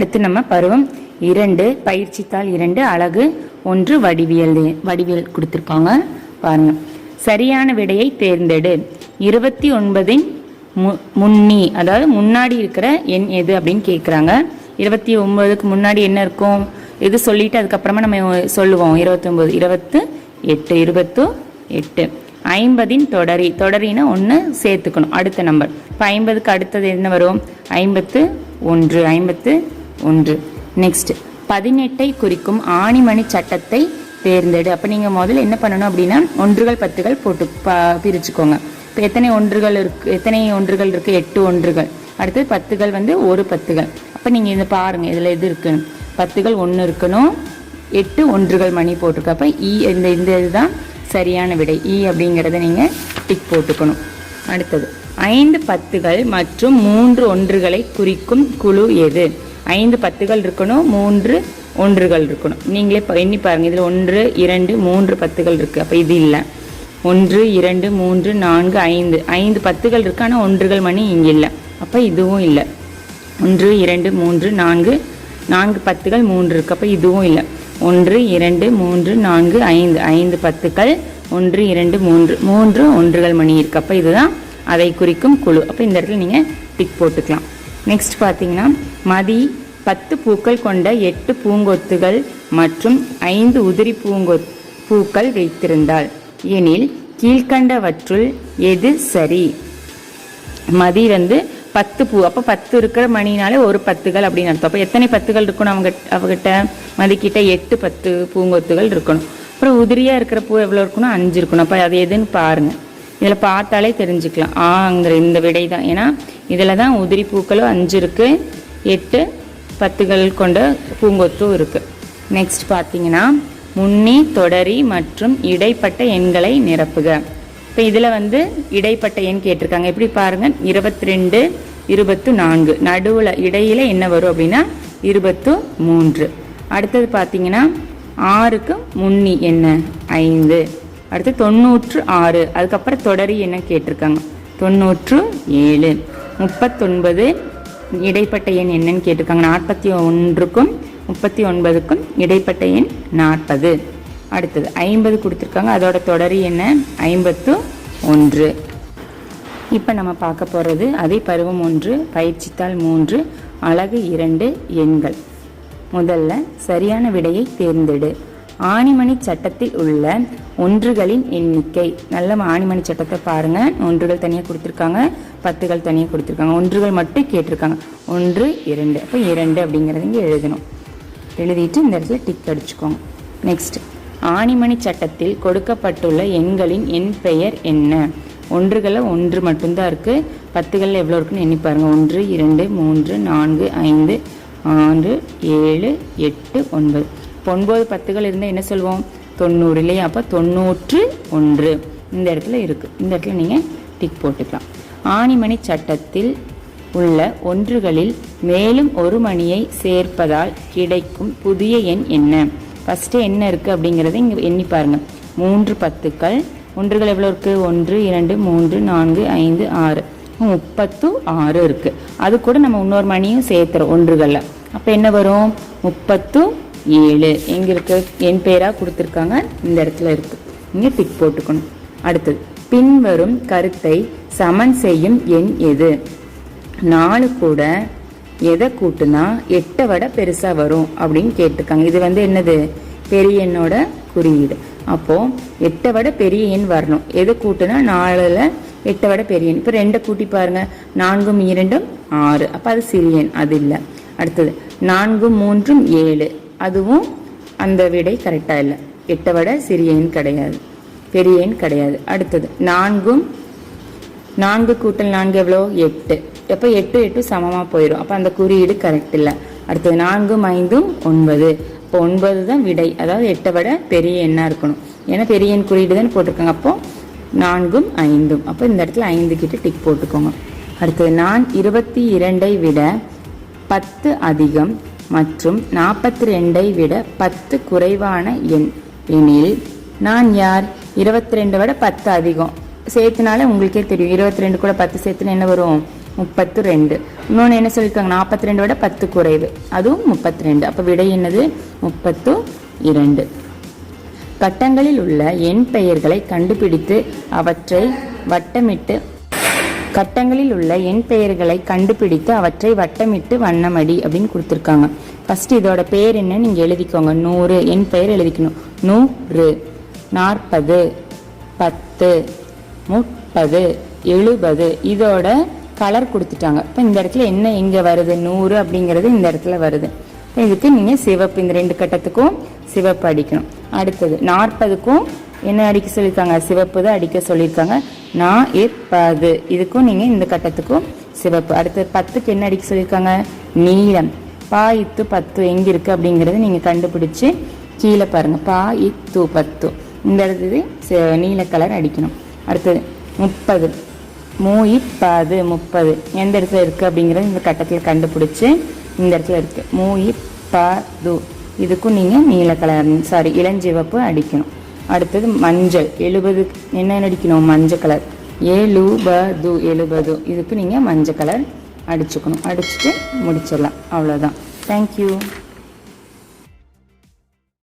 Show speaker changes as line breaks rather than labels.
அடுத்து நம்ம பருவம் இரண்டு பயிற்சித்தாள் இரண்டு அழகு ஒன்று வடிவியல் வடிவியல் கொடுத்துருக்காங்க பாருங்க. சரியான விடையை தேர்ந்தெடு. இருபத்தி ஒன்பதின் மு முன்னி அதாவது முன்னாடி இருக்கிற எண் எது அப்படின்னு கேட்குறாங்க இருபத்தி ஒன்பதுக்கு முன்னாடி என்ன இருக்கும்? இது சொல்லிட்டு அதுக்கப்புறமா நம்ம சொல்லுவோம். இருபத்தொம்போது இருபத்து எட்டு இருபத்து எட்டு. ஐம்பதின் தொடரி தொடரினா ஒன்று சேர்த்துக்கணும். அடுத்த நம்பர் இப்போ ஐம்பதுக்கு அடுத்தது என்ன வரும்? ஐம்பத்து ஒன்று ஐம்பத்து ஒன்று. நெக்ஸ்ட் பதினெட்டை குறிக்கும் ஆணிமணி சட்டத்தை தேர்ந்தெடு. அப்போ நீங்கள் முதல்ல என்ன பண்ணணும் அப்படின்னா ஒன்றுகள் பத்துகள் போட்டு ப பிரிச்சுக்கோங்க. இப்போ எத்தனை ஒன்றுகள் இருக்கு எத்தனை ஒன்றுகள் இருக்குது எட்டு ஒன்றுகள். அடுத்தது பத்துகள் வந்து ஒரு பத்துகள். அப்போ நீங்கள் இதை பாருங்கள் இதில் எது இருக்குன்னு. பத்துகள் ஒன்று இருக்கணும் எட்டு ஒன்றுகள் மணி போட்டிருக்கு. அப்போ இ இந்த இந்த இதுதான் சரியான விடை. இ அப்படிங்கிறத நீங்கள் டிக் போட்டுக்கணும். அடுத்தது ஐந்து பத்துகள் மற்றும் மூன்று ஒன்றுகளை குறிக்கும் குழு எது? ஐந்து பத்துகள் இருக்கணும் மூன்று ஒன்றுகள் இருக்கணும். நீங்களே எண்ணி பாருங்கள் இதில் ஒன்று இரண்டு மூன்று பத்துகள் இருக்குது அப்போ இது இல்லை. ஒன்று இரண்டு மூன்று நான்கு ஐந்து. ஐந்து பத்துகள் இருக்குது ஆனால் ஒன்றுகள் மணி இங்கே இல்லை. அப்போ இதுவும் இல்லை. ஒன்று இரண்டு மூன்று நான்கு நான்கு பத்துகள் மூன்று இருக்குது அப்போ இதுவும் இல்லை. ஒன்று இரண்டு மூன்று நான்கு ஐந்து. ஐந்து பத்துக்கள் ஒன்று இரண்டு மூன்று மூன்று ஒன்றுகள் மணி இருக்குது அப்போ இதுதான் அதை குறிக்கும் குழு. அப்போ இந்த இடத்துல நீங்கள் டிக் போட்டுக்கலாம். நெக்ஸ்ட் பார்த்தீங்கன்னா மதி பத்து பூக்கள் கொண்ட எட்டு பூங்கொத்துகள் மற்றும் ஐந்து உதிரி பூங்கொத் பூக்கள் வைத்திருந்தாள். எனில் கீழ்கண்டவற்றுள் எது சரி? மதி வந்து பத்து பூ அப்போ பத்து இருக்கிற மணினாலே ஒரு பத்துகள் அப்படின்னு அர்த்தம். அப்போ எத்தனை பத்துகள் இருக்கணும் அவங்க அவகிட்ட? மதிக்கிட்ட எட்டு பத்து பூங்கொத்துகள் இருக்கணும். அப்புறம் உதிரியாக இருக்கிற பூ எவ்வளோ இருக்கணும்? அஞ்சு இருக்கணும். அப்போ அது எதுன்னு பாருங்கள் இதில் பார்த்தாலே தெரிஞ்சுக்கலாம். ஆங்கிற இந்த விடை தான் ஏன்னா இதில் தான் உதிரி பூக்களும் அஞ்சு இருக்குது எட்டு பத்துகள் கொண்ட பூங்கொத்தும் இருக்குது நெக்ஸ்ட் பார்த்தீங்கன்னா முன்னி தொடரி மற்றும் இடைப்பட்ட எண்களை நிரப்புக. இப்போ இதில் வந்து இடைப்பட்ட எண் கேட்டிருக்காங்க. எப்படி பாருங்கள் இருபத்தி ரெண்டு இருபத்து நான்கு நடுவில் இடையில் என்ன வரும் அப்படின்னா இருபத்து மூன்று அடுத்தது பார்த்தீங்கன்னா ஆறுக்கு முன்னி என்ன? ஐந்து. அடுத்து தொண்ணூற்று ஆறு. அதுக்கப்புறம் தொடரி என்ன கேட்டிருக்காங்க? தொண்ணூற்று ஏழு. முப்பத்தொன்பது இடைப்பட்ட எண் என்னன்னு கேட்டிருக்காங்க. நாற்பத்தி ஒன்றுக்கும் முப்பத்தி ஒன்பதுக்கும் இடைப்பட்ட எண் நாற்பது. அடுத்தது ஐம்பது கொடுத்துருக்காங்க. அதோட தொடரி என்ன? ஐம்பத்து ஒன்று. இப்போ நம்ம பார்க்க போகிறது அதே பருவம் ஒன்று பயிற்சித்தாள் மூன்று அழகு இரண்டு எண்கள். முதல்ல சரியான விடையை தேர்ந்தெடு. ஆணிமணி சட்டத்தில் உள்ள ஒன்றுகளின் எண்ணிக்கை. நல்ல ஆணிமணி சட்டத்தை பாருங்க. ஒன்றுகள் தனியாக கொடுத்துருக்காங்க. பத்துகள் தனியாக கொடுத்துருக்காங்க. ஒன்றுகள் மட்டும் கேட்டிருக்காங்க. ஒன்று இரண்டு. அப்போ இரண்டு அப்படிங்கிறத இங்கே எழுதணும். எழுதிட்டு இந்த இடத்துல டிக் அடிச்சுக்கோங்க. நெக்ஸ்ட் ஆணிமணி சட்டத்தில் கொடுக்கப்பட்டுள்ள எண்களின் எண் பெயர் என்ன? ஒன்றுகளில் ஒன்று மட்டும்தான் இருக்குது பத்துகளில் எவ்வளோ இருக்குன்னு எண்ணி பாருங்கள் ஒன்று இரண்டு மூன்று நான்கு ஐந்து ஆறு ஏழு எட்டு ஒன்பது. இப்போ ஒன்பது பத்துகள் இருந்தால் என்ன சொல்லுவோம் தொண்ணூறு இல்லையா அப்போ தொண்ணூற்று ஒன்று. இந்த இடத்துல இருக்குது இந்த இடத்துல நீங்கள் டிக் போட்டுக்கலாம். ஆணிமணி சட்டத்தில் உள்ள ஒன்றுகளில் மேலும் ஒரு மணியை சேர்ப்பதால் கிடைக்கும் புதிய எண் என்ன? ஃபஸ்ட்டு என்ன இருக்குது அப்படிங்கிறத இங்கே எண்ணி பாருங்க. மூன்று பத்துக்கள். ஒன்றுகள் எவ்வளோ இருக்குது ஒன்று இரண்டு மூன்று நான்கு ஐந்து ஆறு. முப்பத்து ஆறு இருக்குது அது கூட நம்ம இன்னொரு மணியும் சேர்த்துறோம் ஒன்றுகளில். அப்போ என்ன வரும்? முப்பத்து ஏழு எங்கே என் பேராக கொடுத்துருக்காங்க. இந்த இடத்துல இருக்குது நீங்கள் டிக் போட்டுக்கணும். அடுத்தது பின்வரும் கருத்தை சமன் செய்யும் எண் எது? நாலு கூட எதை கூட்டுனா எட்டை விட பெருசாக வரும் அப்படின்னு கேட்டிருக்காங்க. இது வந்து என்னது? பெரிய எண்ணோட குறியீடு. அப்போ எட்டை விட பெரிய எண் வரணும். எதை கூட்டுனா நாலில் எட்டை விட பெரிய எண். இப்போ ரெண்டை கூட்டி பாருங்கள் நான்கும் இரண்டும் ஆறு. அப்போ அது சிறிய எண். அது இல்லை. அடுத்தது நான்கும் மூன்றும் ஏழு. அதுவும் அந்த விடை கரெக்டாக இல்லை. எட்டை விட சிறிய எண் கிடையாது. பெரிய எண் கிடையாது. அடுத்தது நான்கும் நான்கு கூட்டல் நான்கு எவ்வளோ? எட்டு. எப்போ எட்டு எட்டு சமமாக போயிடும் அப்போ அந்த குறியீடு கரெக்ட் இல்லை. அடுத்தது நான்கும் ஐந்தும் ஒன்பது. இப்போ ஒன்பது தான் விடை. அதாவது எட்டை விட பெரிய எண்ணாக இருக்கணும். ஏன்னா பெரிய எண் குறியீடு தான் போட்டிருக்காங்க. அப்போ நான்கும் ஐந்தும். அப்போ இந்த இடத்துல ஐந்து கிட்ட டிக் போட்டுக்கோங்க. அடுத்தது நான் இருபத்தி இரண்டை விட பத்து அதிகம். மற்றும் நாற்பத்தி ரெண்டை விட பத்து குறைவான எண். எனில் நான் யார்? இருபத்தி ரெண்டை விட பத்து அதிகம். சேர்த்துனாலே உங்களுக்கே தெரியும். இருபத்தி ரெண்டு கூட பத்து சேர்த்துனா என்ன வரும்? முப்பத்து ரெண்டு இன்னொன்று என்ன சொல்லியிருக்காங்க? நாற்பத்தி ரெண்டு விட பத்து குறைவு. அதுவும் முப்பத்தி ரெண்டு அப்போ விடை என்னது? முப்பத்து இரண்டு. கட்டங்களில் உள்ள எண் பெயர்களை கண்டுபிடித்து அவற்றை வட்டமிட்டு கட்டங்களில் உள்ள எண் பெயர்களை கண்டுபிடித்து அவற்றை வட்டமிட்டு வண்ணமடி அப்படின்னு கொடுத்துருக்காங்க. ஃபர்ஸ்ட் இதோட பேர் என்னன்னு நீங்கள் எழுதிக்கோங்க. நூறு. என் பெயர் எழுதிக்கணும். நூறு. நாற்பது. பத்து. முப்பது. எழுபது. இதோட கலர் கொடுத்துட்டாங்க. இப்போ இந்த இடத்துல என்ன எங்கே வருது? நூறு அப்படிங்கிறது இந்த இடத்துல வருது. இப்போ இதுக்கு நீங்கள் சிவப்பு இந்த ரெண்டு கட்டத்துக்கும் சிவப்பு அடிக்கணும். அடுத்தது நாற்பதுக்கும் என்ன அடிக்க சொல்லியிருக்காங்க? சிவப்பு தான் அடிக்க சொல்லியிருக்காங்க. நான் இருப்பது இதுக்கும் நீங்கள் இந்த கட்டத்துக்கும் சிவப்பு. அடுத்தது பத்துக்கு என்ன அடிக்க சொல்லியிருக்காங்க? நீலம் பா இத்து பத்து எங்கே இருக்குது அப்படிங்கிறத நீங்கள் கண்டுபிடிச்சி கீழே பாருங்கள் பா இத்து பத்து. இந்த இடத்துல நீல கலர் அடிக்கணும். அடுத்தது முப்பது. மூயிப்பது. முப்பது. எந்த இடத்துல இருக்குது அப்படிங்கிறது இந்த கட்டத்தில் கண்டுபிடிச்சி இந்த இடத்துல இருக்குது மூயிப்பது. இதுக்கும் நீங்கள் நீல கலர் சாரி இளஞ்சிவப்பு அடிக்கணும். அடுத்தது மஞ்சள் எழுபது என்ன அடிக்கணும் மஞ்சள் கலர் எழுபது எழுபது. இதுக்கு நீங்கள் மஞ்சள் கலர் அடிச்சுக்கணும். அடிச்சுட்டு முடிச்சிடலாம். அவ்வளோதான் தேங்க்யூ